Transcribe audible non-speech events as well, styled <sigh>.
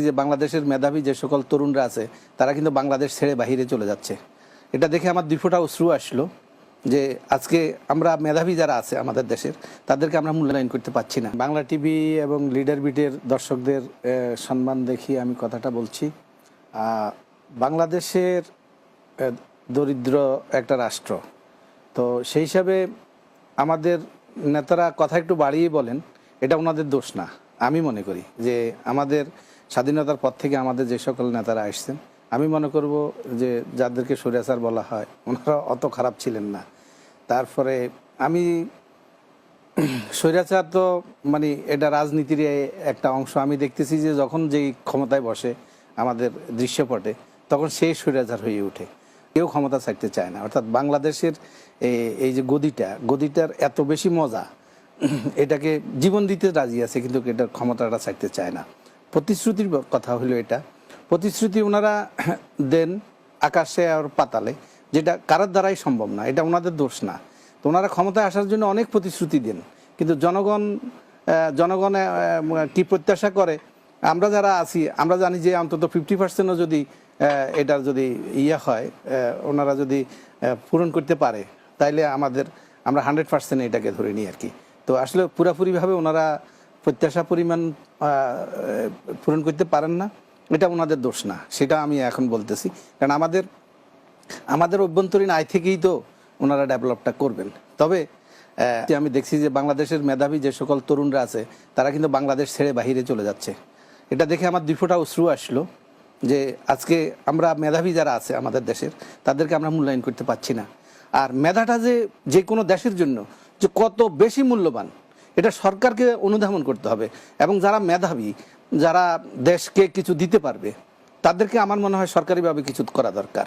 যে বাংলাদেশের মেধাবী যে সকল তরুণরা আছে, তারা কিন্তু বাংলাদেশ ছেড়ে বাহিরে চলে যাচ্ছে। এটা দেখে আমার দুই অশ্রু আসলো যে আজকে আমরা মেধাবী যারা আছে আমাদের দেশের, তাদেরকে আমরা মূল্যায়ন করতে পারছি না। বাংলা টিভি এবং লিডার বিটের দর্শকদের সম্মান দেখিয়ে আমি কথাটা বলছি। বাংলাদেশের দরিদ্র একটা রাষ্ট্র। তো সেই হিসাবে আমাদের নেতারা কথা একটু বাড়িয়ে বলেন, এটা ওনাদের দোষ না। আমি মনে করি যে আমাদের স্বাধীনতার পর থেকে আমাদের যে সকল নেতারা আসছেন, আমি মনে করব যে যাদেরকে সরিয়াচার বলা হয়, ওনারা অত খারাপ ছিলেন না। তারপরে আমি <clears throat> স্বৈরাচার তো মানে এটা রাজনীতির একটা অংশ। আমি দেখতেছি যে যখন যেই ক্ষমতায় বসে আমাদের দৃশ্যপটে, তখন সেই স্বৈরাচার হয়ে ওঠে। কেউ ক্ষমতা ছাড়তে চায় না। অর্থাৎ বাংলাদেশের এই যে গদিটা, গদিটার এত বেশি মজা, <clears throat> এটাকে জীবন দিতে রাজি আছে, কিন্তু এটার ক্ষমতাটা ছাড়তে চায় না। প্রতিশ্রুতির কথা হলো এটা। প্রতিশ্রুতি ওনারা <clears throat> দেন আকাশে আর পাতালে, যেটা কারোর দ্বারাই সম্ভব না, এটা ওনাদের দোষ না। তো ওনারা ক্ষমতায় আসার জন্য অনেক প্রতিশ্রুতি দেন। কিন্তু জনগণ জনগণ কি প্রত্যাশা করে? আমরা যারা আছি, আমরা জানি যে অন্তত ফিফটি পার্সেন্টও যদি এটার যদি ইয়ে হয় ওনারা যদি পূরণ করতে পারে, তাইলে আমাদের, আমরা হান্ড্রেড পার্সেন্ট এটাকে ধরে নিই আর কি। তো আসলে পুরাপুরিভাবে ওনারা প্রত্যাশা পরিমাণ পূরণ করতে পারেন না, এটা ওনাদের দোষ না, সেটা আমি এখন বলতেছি। কারণ আমাদের আমাদের অভ্যন্তরীণ আয় থেকেই তো ওনারা ডেভেলপটা করবেন। তবে আমি দেখছি যে বাংলাদেশের মেধাবী যে সকল তরুণরা আছে, তারা কিন্তু বাংলাদেশ ছেড়ে বাহিরে চলে যাচ্ছে। এটা দেখে আমার দুই ফোঁটা অশ্রু আসলো যে আজকে আমরা মেধাবী যারা আছে আমাদের দেশের, তাদেরকে আমরা মূল্যায়ন করতে পারছি না। আর মেধাটা যে যে কোনো দেশের জন্য যে কত বেশি মূল্যবান এটা সরকারকে অনুধাবন করতে হবে। এবং যারা মেধাবী, যারা দেশকে কিছু দিতে পারবে, তাদেরকে আমার মনে হয় সরকারিভাবে কিছু করা দরকার।